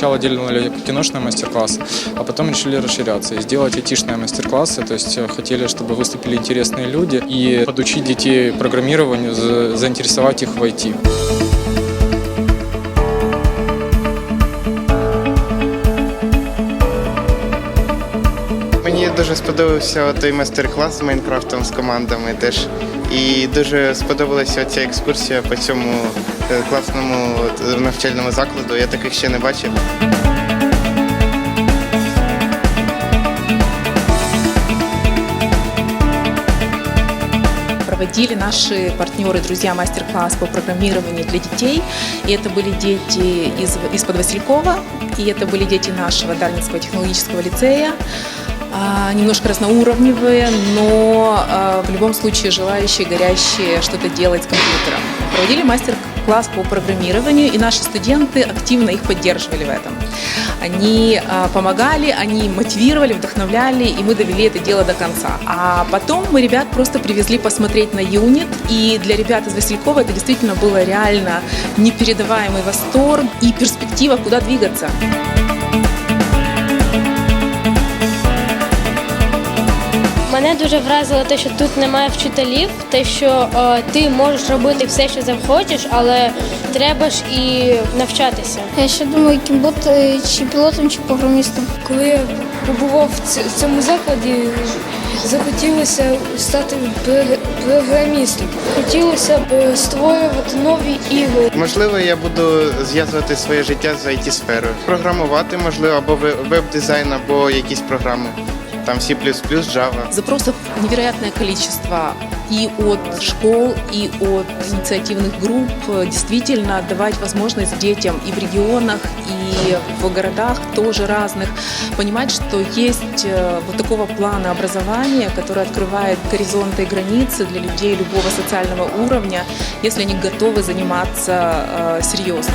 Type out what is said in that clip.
сначала делали киношные мастер-классы, а потом решили расширяться и сделать айтишные мастер-классы. То есть э, хотели, чтобы выступили интересные люди и подучить детей программированию, за- заинтересовать их в IT. дуже сподобався той майстер-клас з Майнкрафтом з командами теж. І дуже сподобалася ця екскурсія по цьому е, класному е, навчальному закладу. Я таких ще не бачив. проводили наши партнеры, друзья, мастер-класс по программированию для детей. И это были дети из, из-под Василькова, и это были дети нашего Дарницкого технологического лицея. А, немножко разноуровневые, но а, в любом случае желающие, горящие что-то делать с компьютером. Проводили мастер-класс по программированию, и наши студенты активно их поддерживали в этом. Они а, помогали, они мотивировали, вдохновляли, и мы довели это дело до конца. А потом мы ребят просто привезли посмотреть на юнит, и для ребят из Василькова это действительно было реально непередаваемый восторг и перспектива, куда двигаться. Мене дуже вразило те, що тут немає вчителів, те, що е, ти можеш робити все, що захочеш, але треба ж і навчатися. Я ще думаю, яким бути чи пілотом, чи програмістом. Коли я побував в цьому закладі, захотілося стати пр- програмістом. Хотілося б е, створювати нові ігри. Можливо, я буду зв'язувати своє життя з it сферою Програмувати, можливо, або ве- веб-дизайн, або якісь програми. Там C++, Java. Запросов невероятное количество и от школ, и от инициативных групп. Действительно давать возможность детям и в регионах, и в городах тоже разных понимать, что есть э, вот такого плана образования, который открывает горизонты и границы для людей любого социального уровня, если они готовы заниматься э, серьезно.